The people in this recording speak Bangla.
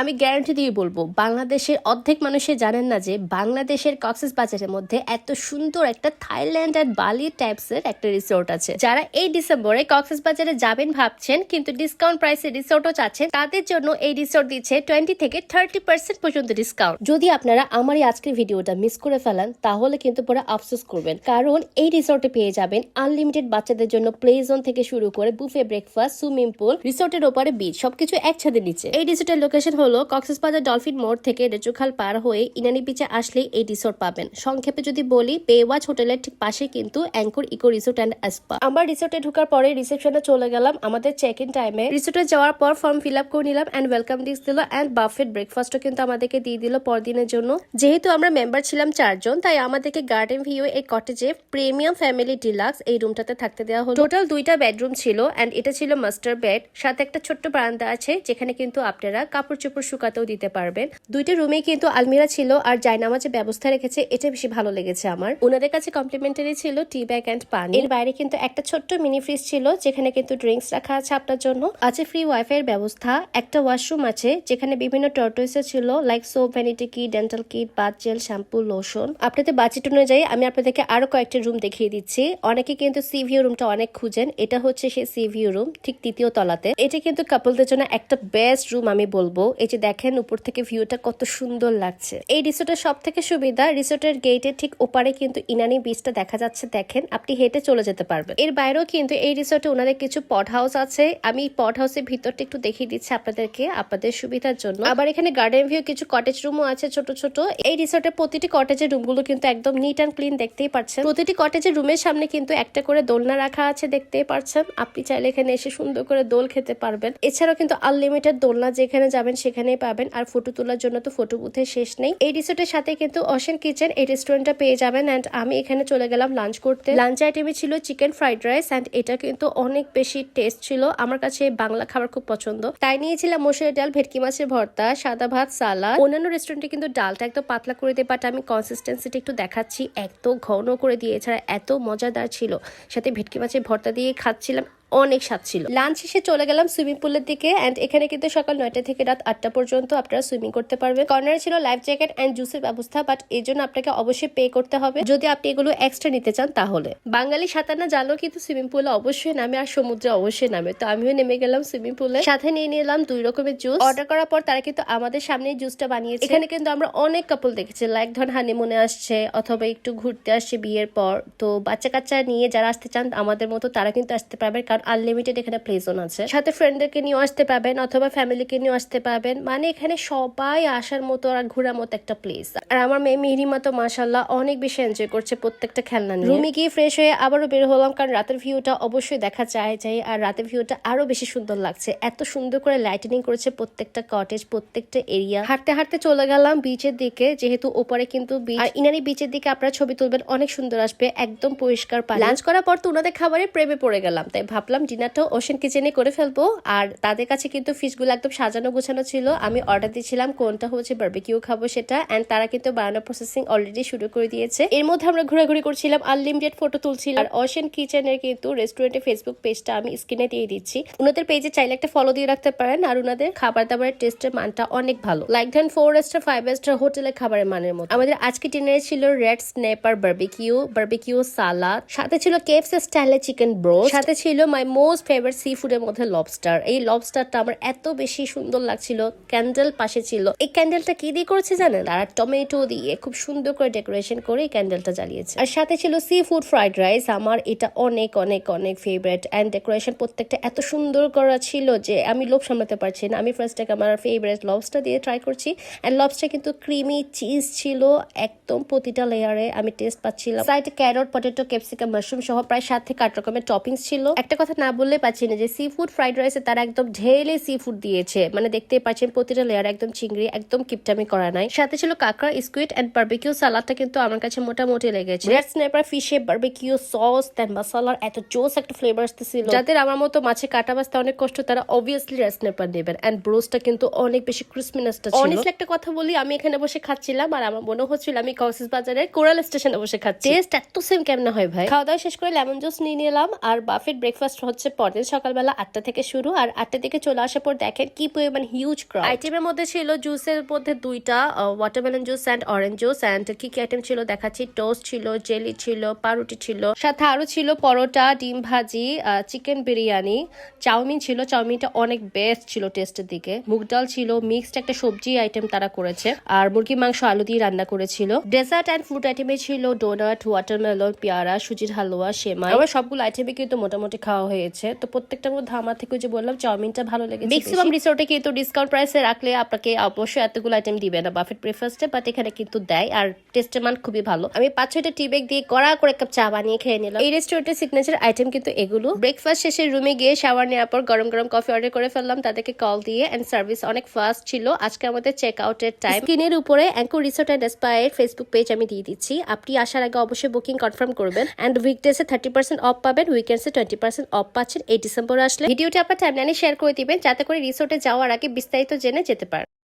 আমি গ্যারান্টি দিয়ে বলব, বাংলাদেশের অর্ধেক মানুষে জানেন না যে বাংলাদেশের কক্সেস বাজারের মধ্যে এত সুন্দর একটা থাইল্যান্ড আর বালি টাইপসের একটা রিসোর্ট আছে। যারা এই ডিসেম্বরে কক্সেস বাজারে যাবেন ভাবছেন, কিন্তু ডিসকাউন্ট প্রাইসে রিসোর্টও চাচ্ছেন, তাদের জন্য এই রিসোর্ট দিচ্ছে টোয়েন্টি থেকে থার্টি পার্সেন্ট পর্যন্ত ডিসকাউন্ট যদি আপনারা আমার এই আজকের ভিডিওটা মিস করে ফেলেন, তাহলে কিন্তু পরে আফসোস করবেন। কারণ এই রিসোর্টে পেয়ে যাবেন আনলিমিটেড বাচ্চাদের জন্য প্লে জোন থেকে শুরু করে বুফে ব্রেকফাস্ট সুইমিং পুল রিসোর্টের ওপরে বিচ সবকিছু একসাথে নিচে। এই রিসোর্টের লোকেশন হলো কক্সবাজার ডলফিন মোড় থেকে রেচুখাল পার হয়ে ইনানি বিচে আসলেই এই রিসোর্ট পাবেন। সংক্ষেপে যদি বলি বেওয়াচ হোটেলের ঠিক পাশে কিন্তু anchor eco resort and spa আমরা রিসোর্টে ঢোকার পরে রিসেপশনে চলে গেলাম আমাদের চেক ইন টাইমে রিসোর্টে যাওয়ার পর ফর্ম ফিল আপ করে নিলাম অ্যান্ড ওয়েলকাম ডিস দিল অ্যান্ড বাফেট ব্রেকফাস্টও কিন্তু আমাদেরকে দিয়ে দিল পরদিনের জন্য। যেহেতু আমরা মেম্বার ছিলাম চারজন, তাই আমাদেরকে গার্ডেন ভিউ এই কটেজে প্রিমিয়াম ফ্যামিলি ডিলাক্স এই রুমটাতে থাকতে দেওয়া হলো। টোটাল দুইটা বেডরুম ছিল অ্যান্ড এটা ছিল মাস্টার বেড সাথে একটা ছোট্ট বারান্দা আছে, যেখানে কিন্তু আপনারা কাপড় চোপড় শুকাতেও দিতে পারবেন। দুইটা রুমে কিন্তু আলমিরা ছিল আর জায়নামাজের ব্যবস্থা রেখেছে, এটা বেশি ভালো লেগেছে আমার। ওনাদের কাছে কমপ্লিমেন্টারি ছিল টি ব্যাগ অ্যান্ড পানি। এর বাইরে কিন্তু একটা ছোট্ট মিনি ফ্রিজ ছিল, যেখানে কিন্তু ড্রিঙ্কস রাখা আছে আপনার জন্য। আছে ফ্রি ওয়াইফাই এর ব্যবস্থা, একটা ওয়াশরুম আছে, যেখানে বিভিন্ন টর্টয়েসে ছিল like soap vanity kit dental kit bath gel shampoo lotion আপনাদের বাজেট অনুযায়ী আমি আপনাদেরকে আরও কয়েকটা রুম দেখিয়ে দিচ্ছি। অনেকে কিন্তু সি ভিউ রুমটা অনেক খুঁজেন, এটা হচ্ছে সেই সি ভিউ রুম ঠিক তৃতীয় তলাতে। এটা কিন্তু কাপলদের জন্য একটা বেস্ট রুম আমি বলব। এই যে দেখেন, উপর থেকে ভিউটা কত সুন্দর লাগছে। এই রিসোর্টের সব থেকে সুবিধা, রিসোর্টের গেটের ঠিক ওপারে কিন্তু ইনানি বিচটা দেখা যাচ্ছে, দেখেন, আপনি হেঁটে চলে যেতে পারবেন। এর বাইরেও কিন্তু এই রিসোর্টে ওনাদের কিছু পট হাউস আছে। আমি পট হাউসের ভিতরটা একটু দেখিয়ে দিচ্ছি আপনাদেরকে, আপনাদের সুবিধার জন্য। আবার এখানে গার্ডেন ভিউ কিছু কটেজ রুমও আছে ছোট ছোট। এই রিসোর্টের প্রতিটি কটেজের রুমগুলো কিন্তু একদম নিট অ্যান্ড ক্লিন দেখতেই পাচ্ছেন। প্রতিটি কটেজের রুমের সামনে কিন্তু একটা করে দোলনা রাখা আছে দেখতেই পাচ্ছেন। আপনি চাইলে এখানে এসে সুন্দর করে দোল খেতে পারবেন। এছাড়াও কিন্তু আনলিমিটেড দোলনা যেখানে যাবেন সেখানেই পাবেন। আর ফটো তোলার জন্য তো ফটো বুথের শেষ নেই। এই রিসোর্টের সাথে কিন্তু অশেন কিচেন এই রেস্টুরেন্টটা পেয়ে যাবেন অ্যান্ড আমি এখানে চলে গেলাম লাঞ্চ করতে। লাঞ্চ আইটেমে ছিল চিকেন ফ্রাইড রাইস অ্যান্ড এটা কিন্তু অনেক বেশি টেস্ট ছিল। আমার কাছে বাংলা খাবার খুব পছন্দ। তাই নিয়েছিলাম মসুরের ডাল, ভেটকি মাছের ভর্তা, সাদা ভাত সালাদ অন্যান্য রেস্টুরেন্টে কিন্তু ডালটা একদম পাতলা করে দেয় বাট আমি কনসিস্টেন্সিটা একটু দেখাচ্ছি। এত ঘন করে দিয়ে, এছাড়া এত মজাদার ছিল। সাথে ভেটকি মাছের ভর্তা দিয়ে খাচ্ছিলাম। অনেক স্বাদ ছিল। লাঞ্চ শেষে চলে গেলাম সুইমিং পুলের দিকে অ্যান্ড এখানে কিন্তু সকাল নয়টা থেকে রাত আটটা পর্যন্ত আপনারা সুইমিং করতে পারবেন। কর্নারে ছিল লাইফ জ্যাকেট অ্যান্ড জুসের ব্যবস্থা বাট এই জন্য আপনাকে অবশ্যই পে করতে হবে। যদি আপনি এগুলো এক্সট্রা নিতে চান তাহলে। বাঙালি সাঁতার না জানলেও কিন্তু সুইমিং পুলে অবশ্যই নামে আর সমুদ্রে অবশ্যই নামে। তো আমিও নেমে গেলাম সুইমিং পুলে। সাথে নিয়ে নিলাম দুই রকমের জুস অর্ডার করার পর তারা কিন্তু আমাদের সামনে জুসটা বানিয়েছে। এখানে কিন্তু আমরা অনেক কাপল দেখেছি। লাইক ধরুন হানিমুনে আসছে অথবা একটু ঘুরতে আসছে বিয়ের পর। তো বাচ্চা কাচ্চা নিয়ে যারা আসতে চান আমাদের মতো তারা কিন্তু আসতে পারবেন। কারণ আনলিমিটেড এখানে প্লে জোন আছে। সাথে ফ্রেন্ডদেরকে নিয়ে আসতে পারবেন অথবা ফ্যামিলিকে নিয়ে আসতে পারবেন মানে এখানে সবাই আসার মতো আর ঘোরার মতো একটা প্লেস আর আমার মেয়ে মিহিরিমা তো মাসাল্লাহ অনেক বেশি এনজয় করছে প্রত্যেকটা খেলনা নিয়ে। রুমে গিয়ে ফ্রেশ হয়ে আবারও বের হলাম কারণ রাতের ভিউটা অবশ্যই দেখা চাই চাই আর রাতের ভিউটা আরও বেশি সুন্দর লাগছে। এত সুন্দর করে লাইটেনিং করেছে প্রত্যেকটা কটেজ প্রত্যেকটা এরিয়া হাঁটতে হাঁটতে চলে গেলাম বিচের দিকে, যেহেতু ওপারে কিন্তু বিচ আর ইনানি বিচের দিকে আপনারা ছবি তুলবেন, অনেক সুন্দর আসবে, একদম পরিষ্কার পানি। লাঞ্চ করার পর তো ওনাদের খাবারে প্রেমে পড়ে গেলাম, তাই ভাবলাম ডিনারটাও ওশেন কিচেনে করে ফেলব। আর তাদের কাছে কিন্তু ফিশগুলো একদম সাজানো গোছানো ছিল। আমি অর্ডার দিয়েছিলাম কোনটা হচ্ছে বার্বিকিউ খাব সেটা। এন্ড তারা কিন্তু বানানো প্রসেসিং অলরেডি শুরু করে দিয়েছে। এর মধ্যে আমরা ঘোরাঘুরি করছিলাম আনলিমিটেড ফটো তুলছিলাম। আর অশেন কিচেনের কিন্তু রেস্টুরেন্টের ফেসবুক পেজটা আমি স্ক্রিনে দিয়ে দিচ্ছি। ওনাদের পেজে চাইলে একটা ফলো দিয়ে রাখতে পারেন। আর ওনাদের খাবার দাবারের টেস্টের মানটা অনেক ভালো। Like then four star five star হোটেলের খাবারের মানের মতো। আমাদের আজকে ডিনারে ছিল red snapper barbecue barbecue salad সাথে ছিল কেএফসি স্টাইলের চিকেন ব্রো সাথে ছিল মাই মোস্ট ফেভারিট সি ফুডের মধ্যে লবস্টার এই লবস্টারটা আমার এত বেশি সুন্দর লাগছিল ক্যান্ডেল পাশে ছিল। এই ক্যান্ডেলটা কি দিয়ে করেছে জানেন? আর টমেটো দিয়ে খুব সুন্দর করে ডেকোরেশন করে এই ক্যান্ডেলটা জ্বালিয়েছে। আর সাথে ছিল সি ফুড ফ্রাইড রাইস আমার এটা অনেক অনেক অনেক ফেভারিট অ্যান্ড ডেকোরেশন প্রত্যেকটা এত সুন্দর করা ছিল যে আমি লোভ সামলাতে পারছি না। আমি ফার্স্ট টাইম আমার ফেভারিট লবস্টার দিয়ে ট্রাই করছি। অ্যান্ড লবস্টার কিন্তু ক্রিমি চিজ ছিল একদম প্রতিটা লেয়ারে আমি টেস্ট পাচ্ছিলাম। সাইডে ক্যারট পটেটো ক্যাপসিকাম মাশরুম সহ প্রায় সাত থেকে আট রকমের টপিংস ছিল। একটা কথা না বললে পাচ্ছি না যে সি ফুড ফ্রাইড রাইসে তারা একদম ঢেলে সি ফুড দিয়েছে। মানে দেখতে পাচ্ছেন প্রতিটা লেয়ার একদম চিংড়ি একদম কিপটামি করা নাই। সাথে ছিল কাঁকড়া স্কুইড অ্যান্ড বার্বিকিউ সালাদটা কিন্তু আমার কাছে মোটামুটি লেগেছে। রেড স্নেপার ফিশে বার্বিকিউ সস দেন মশলার এত জোস একটা ফ্লেভার আসতেছিল যাদের আমার মতো মাছে কাটা বাঁচতে অনেক কষ্ট তারা অবভিয়াসলি রেড স্নেপার নেবেন অ্যান্ড ব্রোসটা কিন্তু অনেক বেশি ক্রিসমিনেসটা ছিল। অনেস্টলি একটা কথা বলি আমি এখানে বসে খাচ্ছিলাম আর আমার মনে হচ্ছিল আমি কক্সেস বাজারের কোরাল স্টেশনে বসে খাচ্ছি। টেস্ট এত সেম কেমন হয় ভাই? খাওয়া দাওয়া শেষ করে লেমন জুস নিয়ে নিলাম আর বাফেট ব্রেকফাস্ট ব্রেকফাস্ট হচ্ছে পরদিন সকালবেলা আটটা থেকে শুরু আর আটটা থেকে চলে আসার পর দেখেন কি পরিমাণ হিউজ ক্রাউড আইটেমের মধ্যে ছিল জুসের মধ্যে দুইটা watermelon juice and orange juice and কি কি আইটেম ছিল দেখাচ্ছি? টোস্ট ছিল জেলি ছিল পাউরুটি ছিল সাথে আরও ছিল পরোটা ডিম ভাজি চিকেন বিরিয়ানি চাউমিন ছিল। চাউমিনটা অনেক বেস্ট ছিল টেস্টের দিকে। মুগ ডাল ছিল মিক্সড একটা সবজি আইটেম তারা করেছে। আর মুরগি মাংস আলু দিয়ে রান্না করেছিল। ডেজার্ট অ্যান্ড ফুড আইটেমে ছিল ডোনাট ওয়াটারমেলন পেয়ারা সুজির হালুয়া সেমাই। আমার সবগুলো আইটেমে কিন্তু মোটামুটি খাওয়া হয়েছে। তো প্রত্যেকটার মধ্যে আমার থেকে যে বললাম চাউমিনটা ভালো লেগেছে ম্যাক্সিমাম রিসোর্টে কিন্তু ডিসকাউন্ট প্রাইসে রাখলে আপনাকে অবশ্যই এতগুলো আইটেম দিবে না। বাফেট ব্রেকফাস্টে বাট এখানে কিন্তু দেয় আর টেস্টের মান খুবই ভালো। আমি পাঁচ ছয়টা টি ব্যাগ দিয়ে কড়া করে কাপ চা বানিয়ে খেয়ে নিলাম। এই রেস্টুরেন্টের সিগনেচার আইটেম কিন্তু এগুলো। ব্রেকফাস্ট শেষে রুমে গিয়ে শাওয়ার নেওয়ার পর গরম গরম কফি অর্ডার করে ফেললাম। তাদেরকে কল দিয়ে অ্যান্ড সার্ভিস অনেক ফাস্ট ছিল। আজকে আমাদের চেক আউটের টাইম স্ক্রিনের উপরে anchor resort and aspire Facebook page আমি দিয়ে দিচ্ছি। আপনি আসার আগে অবশ্যই বুকিং কনফার্ম করবেন। অ্যান্ড উইকডেসে থার্টি পার্সেন্ট অফ পাবেন উইকেন্ডসে টোয়েন্টি পার্সেন্ট অফ পাচ্ছেন এই ডিসেম্বর আসলে। ভিডিওটি আপনার টাইমলাইনে শেয়ার করে দিবেন, যাতে করে রিসোর্টে যাওয়ার আগে বিস্তারিত জেনে যেতে পারেন।